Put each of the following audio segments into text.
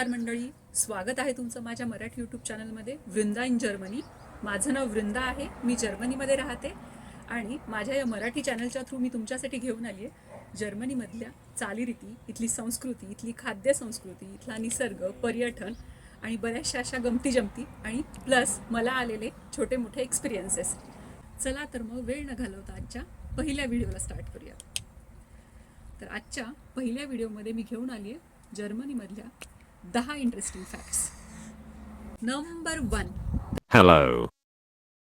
नमस्कार मंडळी. स्वागत आहे तुमचं माझ्या मराठी यूट्यूब चॅनलमध्ये वृंदा इन जर्मनी. माझं नाव वृंदा आहे. मी जर्मनीमध्ये राहते आणि माझ्या या मराठी चॅनलच्या थ्रू मी तुमच्यासाठी घेऊन आली आहे जर्मनीमधल्या चालीरीती इथली संस्कृती इथली खाद्य संस्कृती इथला निसर्ग पर्यटन आणि बऱ्याचशा अशा गमती जमती आणि प्लस मला आलेले छोटे मोठे एक्सपिरियन्सेस चला तर मग वेळ न घालवता आजच्या पहिल्या व्हिडिओला स्टार्ट करूया. तर आजच्या पहिल्या व्हिडिओमध्ये मी घेऊन आली आहे जर्मनीमधल्या दहा interesting facts number one Hello.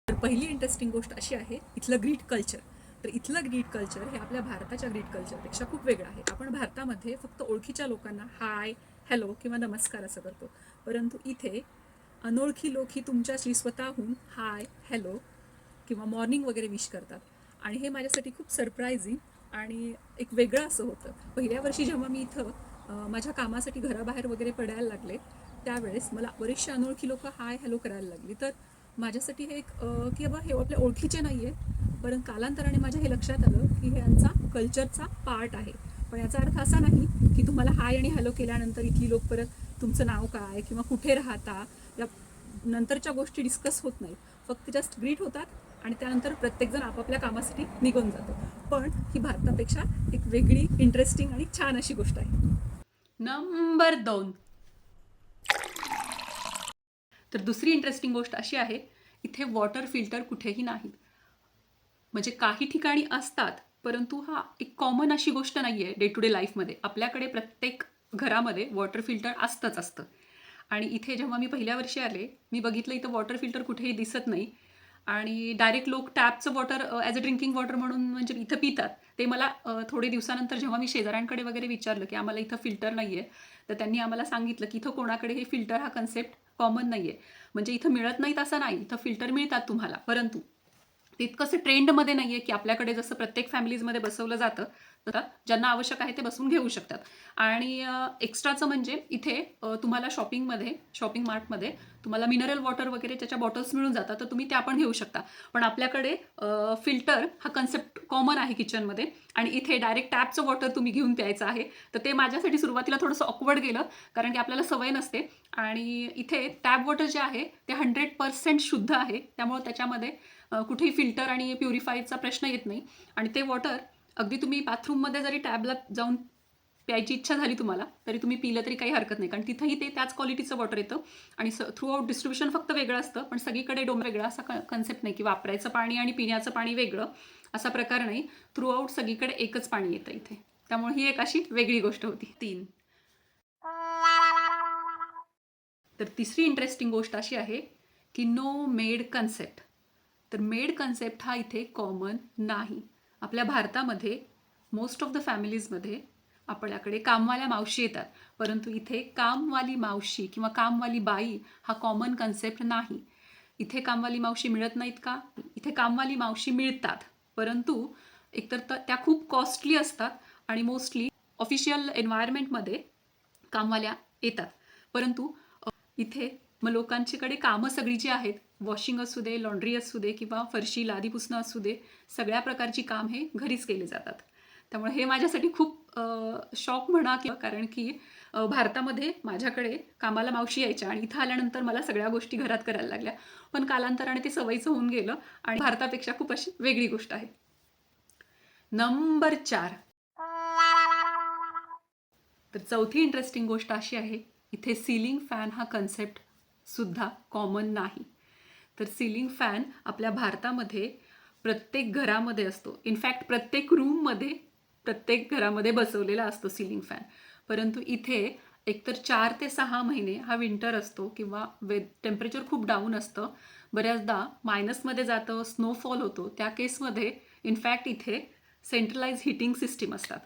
तर पहिली इंटरेस्टिंग गोष्ट अशी आहे इथलं ग्रीट कल्चर तर इथलं ग्रीट कल्चर हे आपल्या भारताच्या ग्रीट कल्चरपेक्षा खूप वेगळं आहे. आपण भारतामध्ये फक्त ओळखीच्या लोकांना हाय हॅलो किंवा नमस्कार असं करतो. परंतु इथे अनोळखी लोक ही तुमच्याशी स्वतःहून हाय हॅलो किंवा मॉर्निंग वगैरे विश करतात. आणि हे माझ्यासाठी खूप सरप्रायझिंग आणि एक वेगळं असं होतं. पहिल्या वर्षी जेव्हा मी इथं माझ्या कामासाठी घराबाहेर वगैरे पडायला लागले. त्यावेळेस मला बरेचसे अनोळखी लोक हाय हॅलो करायला लागली. तर माझ्यासाठी हे एक की बाबा हे आपल्या ओळखीचे नाही आहेत पण कालांतराने माझ्या हे लक्षात आलं की हे यांचा कल्चरचा पार्ट आहे. पण याचा अर्थ असा नाही की तुम्हाला हाय आणि हॅलो केल्यानंतर इथली लोक परत तुमचं नाव काय किंवा कुठे राहता या नंतरच्या गोष्टी डिस्कस होत नाहीत. फक्त जस्ट ग्रीट होतात आणि त्यानंतर प्रत्येकजण आपापल्या कामासाठी निघून जातो. पण ही भारतापेक्षा एक वेगळी इंटरेस्टिंग आणि छान अशी गोष्ट आहे. नंबर दोन. तर दुसरी इंटरेस्टिंग गोष्ट अशी आहे इथे वॉटर फिल्टर कुठेही नाहीत. म्हणजे काही ठिकाणी असतात परंतु हा एक कॉमन अशी गोष्ट नाही आहे डे टू डे लाईफमध्ये आपल्याकडे प्रत्येक घरामध्ये वॉटर फिल्टर असतंच असतं. आणि इथे जेव्हा मी पहिल्या वर्षी आले मी बघितलं इथं वॉटर फिल्टर कुठेही दिसत नाही. आणि डायरेक्ट लोक टॅपचं water as a drinking water म्हणून म्हणजे इथं पितात. ते मला थोडे दिवसानंतर जेव्हा मी शेजाऱ्यांकडे वगैरे विचारलं की आम्हाला इथं फिल्टर नाही आहे तर त्यांनी आम्हाला सांगितलं की इथं कोणाकडे हे फिल्टर हा कन्सेप्ट कॉमन नाही आहे म्हणजे इथं मिळत नाहीत असं नाही इथं फिल्टर मिळतात तुम्हाला परंतु तितकंसं ट्रेंडमध्ये नाही आहे की आपल्याकडे जसं प्रत्येक फॅमिलीजमध्ये बसवलं जातं ज्यांना आवश्यक आहे ते बसून घेऊ शकतात. आणि एक्स्ट्राचं म्हणजे इथे तुम्हाला शॉपिंगमध्ये शॉपिंग मार्टमध्ये तुम्हाला मिनरल वॉटर वगैरे त्याच्या बॉटल्स मिळून जातात तर तुम्ही त्या पण घेऊ शकता. पण आपल्याकडे फिल्टर हा कन्सेप्ट कॉमन आहे किचनमध्ये आणि इथे डायरेक्ट टॅपचं वॉटर तुम्ही घेऊन प्यायचं आहे. तर ते माझ्यासाठी सुरुवातीला थोडंसं ऑकवर्ड गेलं कारण की आपल्याला सवय नसते. आणि इथे टॅप वॉटर जे आहे ते हंड्रेड पर्सेंट शुद्ध आहे. त्यामुळे त्याच्यामध्ये कुठेही फिल्टर आणि प्युरिफायचा प्रश्न येत नाही. आणि ते वॉटर अगदी तुम्ही बाथरूममध्ये जरी टॅबला जाऊन प्यायची इच्छा झाली तुम्हाला तरी तुम्ही पिलं तरी काही हरकत नाही. कारण तिथंही ते त्याच क्वालिटीचं वॉटर येतं आणि स थ्रू आउट डिस्ट्रीब्युशन फक्त वेगळं असतं पण सगळीकडे डोम वेगळा असा कन्सेप्ट नाही की वापरायचं पाणी आणि पिण्याचं पाणी वेगळं असा प्रकार नाही. थ्रू आउट सगळीकडे एकच पाणी येतं इथे. त्यामुळे ही एक अशी वेगळी गोष्ट होती. तीन. तर तिसरी इंटरेस्टिंग गोष्ट अशी आहे की नो मेड कन्सेप्ट तर मेड कन्सेप्ट हा इथे कॉमन नाही. आपल्या भारतामध्ये मोस्ट ऑफ द फॅमिलीजमध्ये आपल्याकडे कामवाल्या मावशी येतात. परंतु इथे कामवाली मावशी किंवा कामवाली बाई हा कॉमन कन्सेप्ट नाही. इथे कामवाली मावशी मिळत नाहीत का? इथे कामवाली मावशी मिळतात. परंतु एकतर त- त्या खूप कॉस्टली असतात आणि मोस्टली ऑफिशियल एन्व्हायरमेंटमध्ये कामवाल्या येतात. परंतु इथे मग लोकांच्याकडे कामं सगळी जी आहेत वॉशिंग असू दे लॉन्ड्री असू दे किंवा फरशी लादी पुसणं असू दे सगळ्या प्रकारची काम हे घरीच केले जातात. त्यामुळे हे माझ्यासाठी खूप शॉक म्हणा किंवा कारण की भारतामध्ये माझ्याकडे कामाला मावशी यायच्या आणि इथं आल्यानंतर मला सगळ्या गोष्टी घरात करायला लागल्या. पण कालांतराने ते सवयीचं होऊन गेलं आणि भारतापेक्षा खूप अशी वेगळी गोष्ट आहे. नंबर चार. तर चौथी इंटरेस्टिंग गोष्ट अशी आहे इथे सिलिंग फॅन हा कन्सेप्ट सुद्धा कॉमन नाही. तर सिलिंग फॅन आपल्या भारतामध्ये प्रत्येक घरामध्ये असतो. इनफॅक्ट प्रत्येक रूममध्ये प्रत्येक घरामध्ये बसवलेला असतो सिलिंग फॅन परंतु इथे एकतर चार ते सहा महिने हा विंटर असतो किंवा वे टेम्परेचर खूप डाऊन असतं. बऱ्याचदा मायनसमध्ये जातं स्नोफॉल होतो. त्या केसमध्ये इनफॅक्ट इथे सेंट्रलाइज हिटिंग सिस्टीम असतात.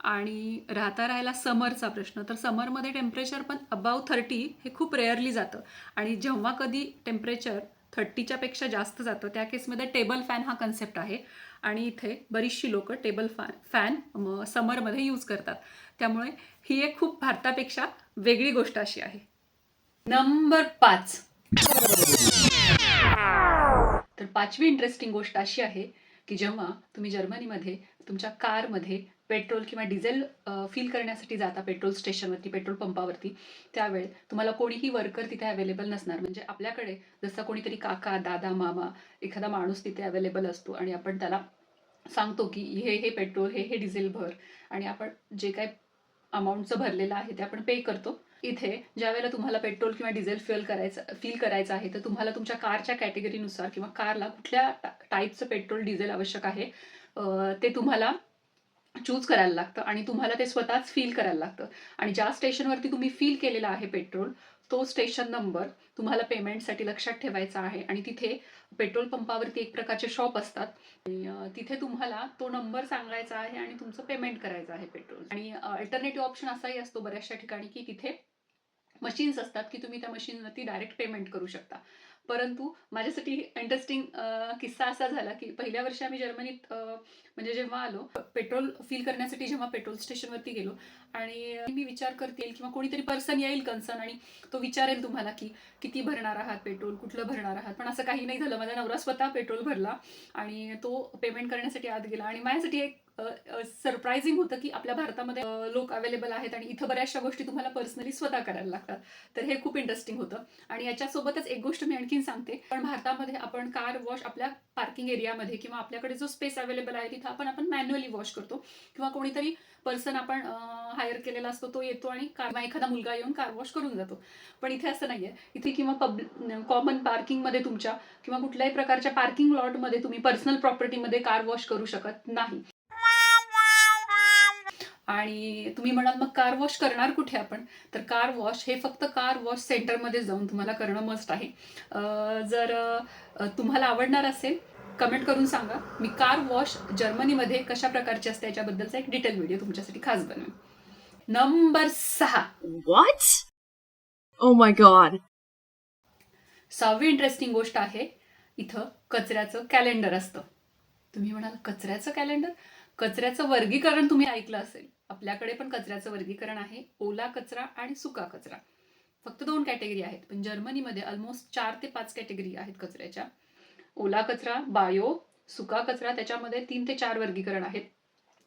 आणि राहता राहायला समरचा प्रश्न. तर समरमध्ये टेम्परेचर पण अबाव थर्टी हे खूप रेअरली जातं. आणि जेव्हा कधी टेम्परेचर थर्टीच्या पेक्षा जास्त जातं. त्या केसमध्ये टेबल फॅन हा कन्सेप्ट आहे. आणि इथे बरीचशी लोकं टेबल फॅन फॅन समरमध्ये यूज करतात. त्यामुळे ही एक खूप भारतापेक्षा वेगळी गोष्ट अशी आहे. नंबर पाच. तर पाचवी इंटरेस्टिंग गोष्ट अशी आहे की जेव्हा तुम्ही जर्मनीमध्ये तुमच्या कारमध्ये पेट्रोल किंवा डिझेल फिल करण्यासाठी जाता पेट्रोल स्टेशनवरती पेट्रोल पंपावरती त्यावेळी तुम्हाला कोणीही वर्कर तिथे अवेलेबल नसणार. म्हणजे आपल्याकडे जसं कोणीतरी काका दादा मामा एखादा माणूस तिथे अवेलेबल असतो आणि आपण त्याला सांगतो की हे हे पेट्रोल हे हे डिझेल भर आणि आपण जे काय अमाऊंटचं भरलेलं आहे ते आपण पे करतो. इथे ज्या वेळेला तुम्हाला पेट्रोल किंवा डिझेल फ्युअल करायचं फील करायचं आहे तर तुम्हाला तुमच्या कारच्या कॅटेगरीनुसार किंवा कारला कुठल्या टाईपचं पेट्रोल डिझेल आवश्यक आहे ते तुम्हाला चूज करायला लागतं आणि तुम्हाला ते स्वतःच फील करायला लागतं. आणि ज्या स्टेशनवरती तुम्ही फील केलेलं आहे पेट्रोल तो स्टेशन नंबर तुम्हाला पेमेंटसाठी लक्षात ठेवायचा आहे आणि तिथे पेट्रोल पंपावरती एक प्रकारचे शॉप असतात. तिथे तुम्हाला तो नंबर सांगायचा आहे आणि तुमचं पेमेंट करायचं आहे पेट्रोल आणि अल्टरनेटिव्ह ऑप्शन असाही असतो बऱ्याचशा ठिकाणी की तिथे मशीन्स असतात की तुम्ही त्या मशीनवरती डायरेक्ट पेमेंट करू शकता. परंतु माझ्यासाठी इंटरेस्टिंग किस्सा असा झाला की पहिल्या वर्षी आम्ही जर्मनीत म्हणजे जेव्हा आलो पेट्रोल फिल करण्यासाठी जेव्हा पेट्रोल स्टेशनवरती गेलो आणि मी विचार करते किंवा कोणीतरी पर्सन येईल कन्सर्न आणि तो विचारेल तुम्हाला की किती भरणार आहात पेट्रोल कुठलं भरणार आहात? पण असं काही नाही झालं. माझा नवरा स्वतः पेट्रोल भरला आणि तो पेमेंट करण्यासाठी आत गेला आणि माझ्यासाठी एक सरप्रायझिंग होतं की आपल्या भारतामध्ये लोक अवेलेबल आहेत आणि इथं बऱ्याचशा गोष्टी तुम्हाला पर्सनली स्वतः करायला लागतात. तर हे खूप इंटरेस्टिंग होतं. आणि याच्यासोबतच एक गोष्ट मी आणखीन सांगते. पण भारतामध्ये आपण कार वॉश आपल्या पार्किंग एरियामध्ये किंवा आपल्याकडे जो स्पेस अवेलेबल आहे तिथं आपण आपण मॅन्युअली वॉश करतो. किंवा कोणीतरी पर्सन आपण हायर केलेला असतो तो येतो आणि कार एखादा मुलगा येऊन कार वॉश करून जातो. पण इथे असं नाहीये. इथे किंवा पब कॉमन पार्किंगमध्ये तुमच्या किंवा कुठल्याही प्रकारच्या पार्किंग लॉटमध्ये तुम्ही पर्सनल प्रॉपर्टीमध्ये कार वॉश करू शकत नाही. आणि तुम्ही म्हणाल मग कार वॉश करणार कुठे आपण? तर कार वॉश हे फक्त कार वॉश सेंटरमध्ये जाऊन तुम्हाला करणं मस्ट आहे. जर तुम्हाला आवडणार असेल कमेंट करून सांगा. मी कार वॉश जर्मनीमध्ये कशा प्रकारची असते याच्याबद्दलचा एक डिटेल व्हिडिओ तुमच्यासाठी खास बनवेन. नंबर सहा. What? Oh my god. सहावी इंटरेस्टिंग गोष्ट आहे इथं कचऱ्याचं कॅलेंडर असतं. तुम्ही म्हणाल कचऱ्याचं कॅलेंडर कचऱ्याचं वर्गीकरण तुम्ही ऐकलं असेल. आपल्याकडे पण कचऱ्याचं वर्गीकरण आहे. ओला कचरा आणि सुका कचरा. फक्त दोन कॅटेगरी आहेत. पण जर्मनीमध्ये ऑलमोस्ट चार ते पाच कॅटेगरी आहेत कचऱ्याच्या. ओला कचरा बायो सुका कचरा त्याच्यामध्ये तीन ते चार वर्गीकरण आहेत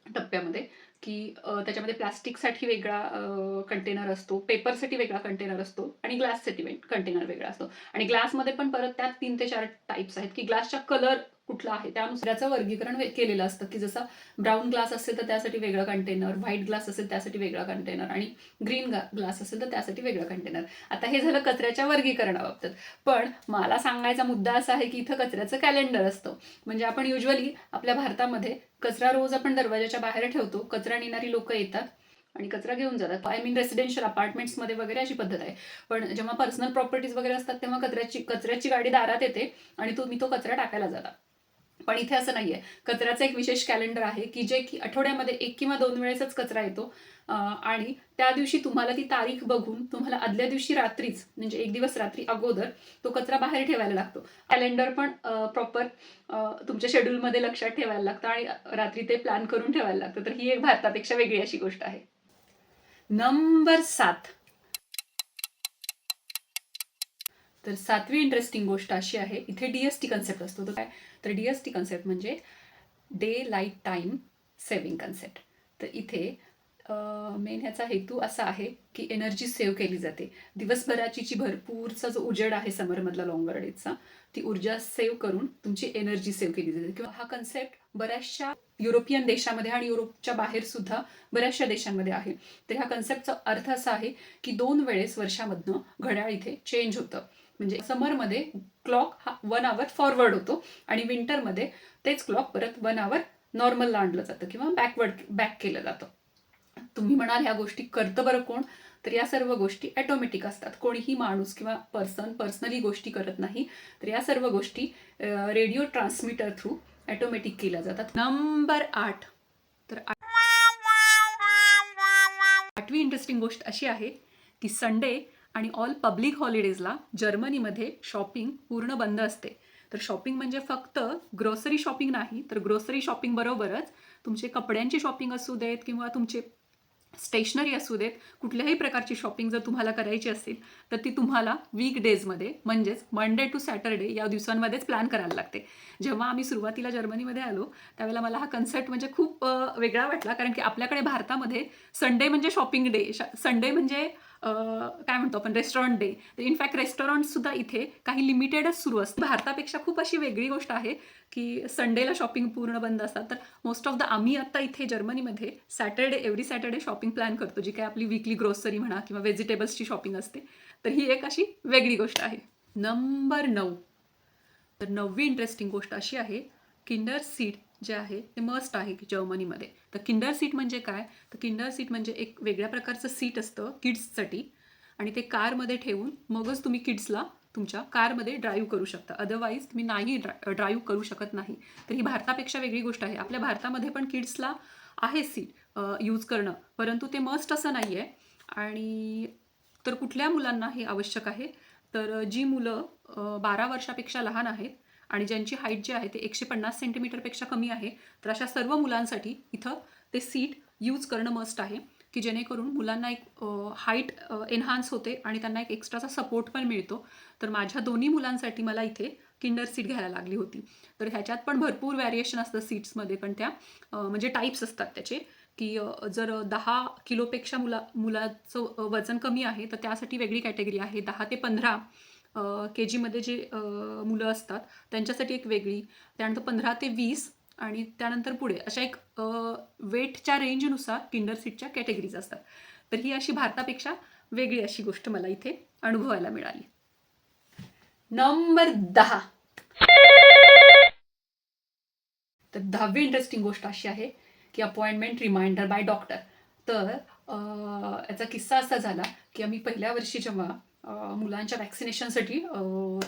टप्प्यामध्ये. की त्याच्यामध्ये प्लास्टिकसाठी वेगळा कंटेनर असतो. पेपरसाठी वेगळा कंटेनर असतो. आणि ग्लाससाठी कंटेनर वेगळा असतो. आणि ग्लासमध्ये पण परत त्यात तीन ते चार टाईप्स आहेत. की ग्लासच्या कलर कुठला आहे? त्यानुसार त्याचं वर्गीकरण केलेलं असतं की जसं ब्राऊन ग्लास असेल तर त्यासाठी वेगळं कंटेनर व्हाईट ग्लास असेल त्यासाठी वेगळा कंटेनर आणि ग्रीन ग्लास असेल तर त्यासाठी वेगळं कंटेनर आता हे झालं कचऱ्याच्या वर्गीकरणाबाबतीत पण मला सांगायचा मुद्दा असा आहे की इथं कचऱ्याचं कॅलेंडर असतं. म्हणजे आपण युजली आपल्या भारतामध्ये कचरा रोज आपण दरवाजाच्या बाहेर ठेवतो कचरा नेणारी लोक येतात आणि कचरा घेऊन जातात. आय मीन रेसिडेन्शियल अपार्टमेंट्समध्ये वगैरे अशी पद्धत आहे. पण जेव्हा पर्सनल प्रॉपर्टीज वगैरे असतात तेव्हा कचऱ्याची कचऱ्याची गाडी दारात येते आणि तुम्ही तो कचरा टाकायला जाता. पण इथे असं नाहीये. कचऱ्याचं एक विशेष कॅलेंडर आहे की जे की आठवड्यामध्ये एक किंवा दोन वेळेसच कचरा येतो. आणि त्या दिवशी तुम्हाला ती तारीख बघून तुम्हाला आदल्या दिवशी रात्रीच म्हणजे एक दिवस रात्री अगोदर तो कचरा बाहेर ठेवायला लागतो. कॅलेंडर पण प्रॉपर तुमच्या शेड्यूलमध्ये लक्षात ठेवायला लागतं आणि रात्री ते प्लॅन करून ठेवायला लागतं. तर ही एक भारतापेक्षा वेगळी अशी गोष्ट आहे. नंबर सात. तर सातवी इंटरेस्टिंग गोष्ट अशी आहे इथे डीएसटी कन्सेप्ट असतो. तर काय? तर डीएसटी कन्सेप्ट म्हणजे day light time saving concept तर इथे मेन ह्याचा हेतू असा आहे की एनर्जी सेव्ह केली जाते. दिवसभराची जी भरपूरचा जो उजेड आहे समरमधला लॉंगर डेजचा ती ऊर्जा सेव्ह करून तुमची एनर्जी सेव्ह केली जाते. किंवा हा कन्सेप्ट बऱ्याचशा युरोपियन देशामध्ये आणि युरोपच्या बाहेर सुद्धा बऱ्याचशा देशांमध्ये आहे. तर ह्या कन्सेप्टचा अर्थ असा आहे की दोन वेळेस वर्षामधनं घड्याळ इथे चेंज होतं. म्हणजे समरमध्ये क्लॉक हा वन आवर फॉरवर्ड होतो आणि विंटरमध्ये तेच क्लॉक परत वन आवर नॉर्मलला आणलं जातं किंवा बॅकवर्ड बॅक केलं जातं. तुम्ही म्हणाल ह्या गोष्टी करतं बरं कोण? तर या सर्व गोष्टी ॲटोमॅटिक असतात. कोणीही माणूस किंवा पर्सन पर्सनली गोष्टी करत नाही. तर या सर्व गोष्टी रेडिओ ट्रान्समीटर थ्रू ॲटोमॅटिक केल्या जातात. नंबर आठ. तर आठवी इंटरेस्टिंग गोष्ट अशी आहे की संडे आणि ऑल पब्लिक हॉलिडेजला जर्मनीमध्ये शॉपिंग पूर्ण बंद असते. तर शॉपिंग म्हणजे फक्त ग्रोसरी शॉपिंग नाही तर ग्रोसरी शॉपिंग बरोबरच तुमचे कपड्यांची शॉपिंग असू देत किंवा तुमचे स्टेशनरी असू देत कुठल्याही प्रकारची शॉपिंग जर तुम्हाला करायची असेल तर ती तुम्हाला वीक डेजमध्ये म्हणजेच मंडे टू सॅटरडे या दिवसांमध्येच प्लॅन करायला लागते. जेव्हा आम्ही सुरुवातीला जर्मनीमध्ये आलो त्यावेळेला मला हा कन्सेप्ट म्हणजे खूप वेगळा वाटला कारण की आपल्याकडे भारतामध्ये संडे म्हणजे शॉपिंग डे संडे म्हणजे काय म्हणतो आपण रेस्टॉरंट डे तर इनफॅक्ट रेस्टॉरंटसुद्धा इथे काही लिमिटेडच सुरू असतं. भारतापेक्षा खूप अशी वेगळी गोष्ट आहे की संडेला शॉपिंग पूर्ण बंद असतात. तर मोस्ट ऑफ द आम्ही आत्ता इथे जर्मनीमध्ये Saturday every Saturday shopping plan करतो जी काय आपली वीकली ग्रोसरी म्हणा किंवा व्हेजिटेबल्सची शॉपिंग असते. तर ही एक अशी वेगळी गोष्ट आहे. नंबर नऊ. तर नववी इंटरेस्टिंग गोष्ट अशी आहे किंडर सीड जे आहे ते मस्ट आहे की जर्मनीमध्ये. तर किंडर सीट म्हणजे काय? तर किंडर सीट म्हणजे एक वेगळ्या प्रकारचं सीट असतं किड्ससाठी आणि ते कारमध्ये ठेवून मगच तुम्ही किड्सला तुमच्या कारमध्ये ड्राईव्ह करू शकता. अदरवाईज तुम्ही नाही ड्रा ड्राईव्ह करू शकत नाही. तर ही भारतापेक्षा वेगळी गोष्ट आहे. आपल्या भारतामध्ये पण किड्सला आहे सीट यूज करणं. परंतु ते मस्ट असं नाही आहे आणि तर कुठल्या मुलांना हे आवश्यक आहे? तर जी मुलं बारा वर्षापेक्षा लहान आहेत आणि ज्यांची हाईट जी आहे ते एकशे पन्नास सेंटीमीटरपेक्षा कमी आहे तर अशा सर्व मुलांसाठी इथं ते सीट यूज करणं मस्ट आहे की जेणेकरून मुलांना एक हाईट एन्हान्स होते आणि त्यांना एक एक्स्ट्राचा सपोर्ट पण मिळतो. तर माझ्या दोन्ही मुलांसाठी मला इथे किंडर सीट घ्यायला लागली होती. तर ह्याच्यात पण भरपूर व्हॅरिएशन असतं सीट्समध्ये पण त्या म्हणजे टाईप्स असतात त्याचे की जर दहा किलोपेक्षा मुला मुलाचं वजन कमी आहे तर त्यासाठी वेगळी कॅटेगरी आहे. दहा ते पंधरा के जीमध्ये जे मुलं असतात त्यांच्यासाठी एक वेगळी त्यानंतर पंधरा ते वीस आणि त्यानंतर पुढे अशा एक वेटच्या रेंजनुसार किंडर सीटच्या कॅटेगरीज असतात. तर ही अशी भारतापेक्षा वेगळी अशी गोष्ट मला इथे अनुभवायला मिळाली. नंबर दहा. तर दहावी इंटरेस्टिंग गोष्ट अशी आहे की अपॉइंटमेंट रिमाइंडर बाय डॉक्टर तर याचा किस्सा असा झाला की आम्ही पहिल्या वर्षी जेव्हा मुलांच्या वॅक्सिनेशनसाठी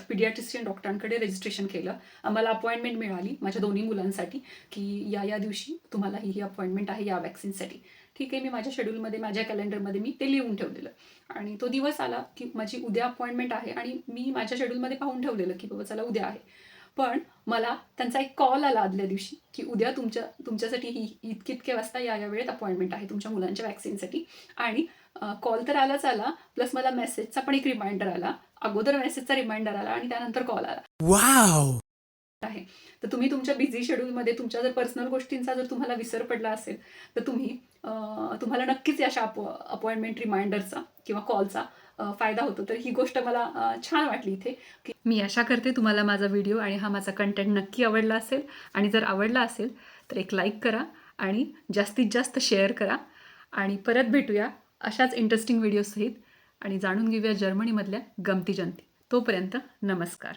पिडियाट्रिशियन डॉक्टरांकडे रजिस्ट्रेशन केलं. आम्हाला अपॉइंटमेंट मिळाली माझ्या दोन्ही मुलांसाठी की या या दिवशी तुम्हाला ही ही अपॉइंटमेंट आहे या वॅक्सिनसाठी ठीक आहे मी माझ्या शेड्यूलमध्ये माझ्या कॅलेंडरमध्ये मी ते लिहून ठेवलेलं. आणि तो दिवस आला की माझी उद्या अपॉइंटमेंट आहे आणि मी माझ्या शेड्यूलमध्ये पाहून ठेवलेलं की बाबा चला उद्या आहे. पण मला त्यांचा एक कॉल आला आदल्या दिवशी की उद्या तुमच्या तुमच्यासाठी ही इतके इतके वाजता या या वेळेत अपॉइंटमेंट आहे तुमच्या मुलांच्या वॅक्सिनसाठी आणि कॉल तर आलाच आला प्लस मला मेसेजचा पण एक रिमाइंडर आला. अगोदर मेसेजचा रिमाइंडर आला आणि त्यानंतर कॉल आला. Wow! आहे. तर तुम्ही तुमच्या बिझी शेड्यूलमध्ये तुमच्या जर पर्सनल गोष्टींचा जर तुम्हाला विसर पडला असेल तर तुम्ही तुम्हाला नक्कीच या अशा अपॉइंटमेंट रिमाइंडरचा किंवा कॉलचा फायदा होतो. तर ही गोष्ट मला छान वाटली इथे की मी आशा करते तुम्हाला माझा व्हिडिओ आणि हा माझा कंटेंट नक्की आवडला असेल. आणि जर आवडला असेल तर एक लाईक करा आणि जास्तीत जास्त शेअर करा. आणि परत भेटूया. अशाच इंटरेस्टिंग व्हिडिओसहित आणि जाणून घेऊया जर्मनीमधल्या गमती जंती तोपर्यंत नमस्कार.